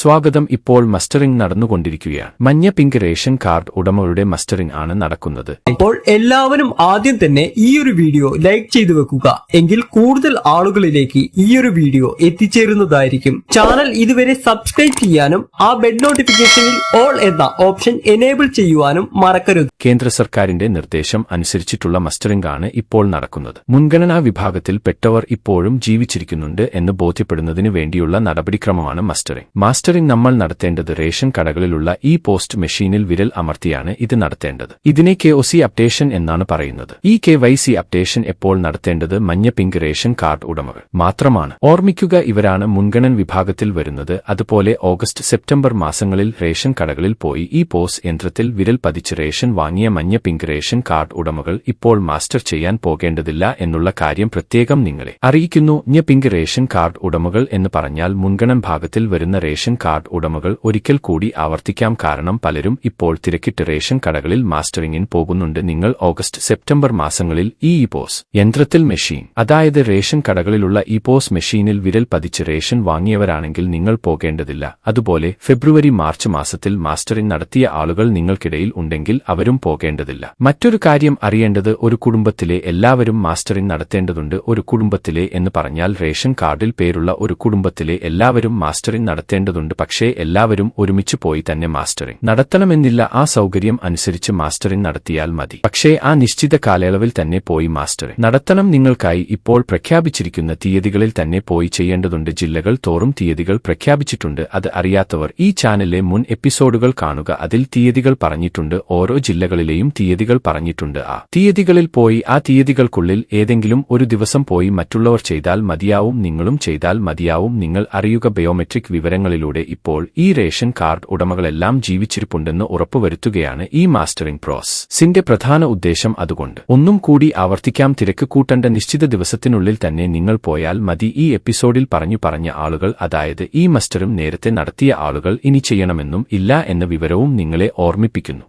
സ്വാഗതം ഇപ്പോൾ മസ്റ്ററിംഗ് നടന്നുകൊണ്ടിരിക്കുകയാണ്. മഞ്ഞ പിങ്ക് റേഷൻ കാർഡ് ഉടമകളുടെ മസ്റ്ററിംഗ് ആണ് നടക്കുന്നത്. അപ്പോൾ എല്ലാവരും ആദ്യം തന്നെ ഈ ഒരു വീഡിയോ ലൈക്ക് ചെയ്തു വെക്കുക. എങ്കിൽ കൂടുതൽ ആളുകളിലേക്ക് ഈ ഒരു വീഡിയോ എത്തിച്ചേരുന്നതായിരിക്കും. ചാനൽ ഇതുവരെ സബ്സ്ക്രൈബ് ചെയ്യാനും ആ ബെഡ് നോട്ടിഫിക്കേഷനിൽ ഓൾ എന്ന ഓപ്ഷൻ എനേബിൾ ചെയ്യുവാനും മറക്കരുത്. കേന്ദ്ര സർക്കാരിന്റെ നിർദ്ദേശം അനുസരിച്ചിട്ടുള്ള മസ്റ്ററിംഗ് ആണ് ഇപ്പോൾ നടക്കുന്നത്. മുൻഗണനാ വിഭാഗത്തിൽ പെട്ടവർ ഇപ്പോഴും ജീവിച്ചിരിക്കുന്നുണ്ട് എന്ന് ബോധ്യപ്പെടുന്നതിന് വേണ്ടിയുള്ള നടപടിക്രമമാണ് മസ്റ്ററിംഗ്. മാസ്റ്ററിംഗ് നമ്മൾ നടത്തേണ്ടത് റേഷൻ കടകളിലുള്ള ഈ പോസ്റ്റ് മെഷീനിൽ വിരൽ അമർത്തിയാണ് ഇത് നടത്തേണ്ടത്. ഇതിനെ കെ ഒ സി അപ്ഡേഷൻ എന്നാണ് പറയുന്നത്. ഈ കെ വൈ സി അപ്ഡേഷൻ എപ്പോൾ നടത്തേണ്ടത്? മഞ്ഞ പിങ്ക് റേഷൻ കാർഡ് ഉടമകൾ. മാത്രമാണ്. ഓർമ്മിക്കുക ഇവരാണ് മുൻഗണൻ വിഭാഗത്തിൽ വരുന്നത്. അതുപോലെ ഓഗസ്റ്റ് സെപ്റ്റംബർ മാസങ്ങളിൽ റേഷൻ കടകളിൽ പോയി ഈ പോസ്റ്റ് യന്ത്രത്തിൽ വിരൽ പതിച്ച് റേഷൻ വാങ്ങിയ മഞ്ഞ പിങ്ക് റേഷൻ കാർഡ് ഉടമകൾ ഇപ്പോൾ മാസ്റ്റർ ചെയ്യാൻ പോകേണ്ടതില്ല എന്നുള്ള കാര്യം പ്രത്യേകം നിങ്ങളെ അറിയിക്കുന്നു. ഞ പിങ്ക് റേഷൻ കാർഡ് ഉടമകൾ എന്ന് പറഞ്ഞാൽ മുൻഗണൻ ഭാഗത്തിൽ വരുന്ന റേഷൻ കാർഡ് ഉടമകൾ ഒരിക്കൽ കൂടി ആവർത്തിക്കാം. കാരണം പലരും ഇപ്പോൾ തിരക്കിട്ട് റേഷൻ കടകളിൽ മാസ്റ്ററിംഗിന് പോകുന്നുണ്ട്. നിങ്ങൾ ഓഗസ്റ്റ് സെപ്റ്റംബർ മാസങ്ങളിൽ ഈ ഇപോസ് യന്ത്രത്തിൽ മെഷീൻ അതായത് റേഷൻ കടകളിലുള്ള ഇപോസ് മെഷീനിൽ വിരൽ പതിച്ച് റേഷൻ വാങ്ങിയവരാണെങ്കിൽ നിങ്ങൾ പോകേണ്ടതില്ല. അതുപോലെ ഫെബ്രുവരി മാർച്ച് മാസത്തിൽ മാസ്റ്ററിംഗ് നടത്തിയ ആളുകൾ നിങ്ങൾക്കിടയിൽ ഉണ്ടെങ്കിൽ അവരും പോകേണ്ടതില്ല. മറ്റൊരു കാര്യം അറിയേണ്ടത് ഒരു കുടുംബത്തിലെ എല്ലാവരും മാസ്റ്ററിംഗ് നടത്തേണ്ടതുണ്ട്. ഒരു കുടുംബത്തിലെ എന്ന് പറഞ്ഞാൽ റേഷൻ കാർഡിൽ പേരുള്ള ഒരു കുടുംബത്തിലെ എല്ലാവരും മാസ്റ്ററിംഗ് നടത്തേണ്ടതുണ്ട്. പക്ഷേ എല്ലാവരും ഒരുമിച്ച് പോയി തന്നെ മാസ്റ്ററിംഗ് നടത്തണമെന്നില്ല. ആ സൗകര്യം അനുസരിച്ച് മാസ്റ്ററിംഗ് നടത്തിയാൽ മതി. പക്ഷേ ആ നിശ്ചിത കാലയളവിൽ തന്നെ പോയി മാസ്റ്ററിംഗ് നടത്തണം നിങ്ങൾക്കായി ഇപ്പോൾ പ്രഖ്യാപിച്ചിരിക്കുന്ന തീയതികളിൽ തന്നെ പോയി ചെയ്യേണ്ടതുണ്ട്. ജില്ലകൾ തോറും തീയതികൾ പ്രഖ്യാപിച്ചിട്ടുണ്ട്. അത് അറിയാത്തവർ ഈ ചാനലിലെ മുൻ എപ്പിസോഡുകൾ കാണുക. അതിൽ തീയതികൾ പറഞ്ഞിട്ടുണ്ട്. ഓരോ ജില്ലകളിലെയും തീയതികൾ പറഞ്ഞിട്ടുണ്ട്. ആ തീയതികളിൽ പോയി ആ തീയതികൾക്കുള്ളിൽ ഏതെങ്കിലും ഒരു ദിവസം പോയി മറ്റുള്ളവർ ചെയ്താൽ മതിയാവും. നിങ്ങളും ചെയ്താൽ മതിയാവും. നിങ്ങൾ അറിയുക. ബയോമെട്രിക് വിവരങ്ങളിലൂടെ ഇപ്പോൾ ഈ റേഷൻ കാർഡ് ഉടമകളെല്ലാം ജീവിച്ചിരിപ്പുണ്ടെന്ന് ഉറപ്പുവരുത്തുകയാണ് ഈ മാസ്റ്ററിംഗ് പ്രോസസിന്റെ പ്രധാന ഉദ്ദേശം അതുകൊണ്ട്. ഒന്നും കൂടി ആവർത്തിക്കാം തിരക്ക് കൂട്ടേണ്ട നിശ്ചിത ദിവസത്തിനുള്ളിൽ തന്നെ നിങ്ങൾ പോയാൽ മതി. ഈ എപ്പിസോഡിൽ പറഞ്ഞു പറഞ്ഞ ആളുകൾ അതായത് ഈ മസ്റ്ററും നേരത്തെ നടത്തിയ ആളുകൾ ഇനി ചെയ്യണമെന്നും ഇല്ല എന്ന വിവരവും നിങ്ങളെ ഓർമ്മിപ്പിക്കുന്നു.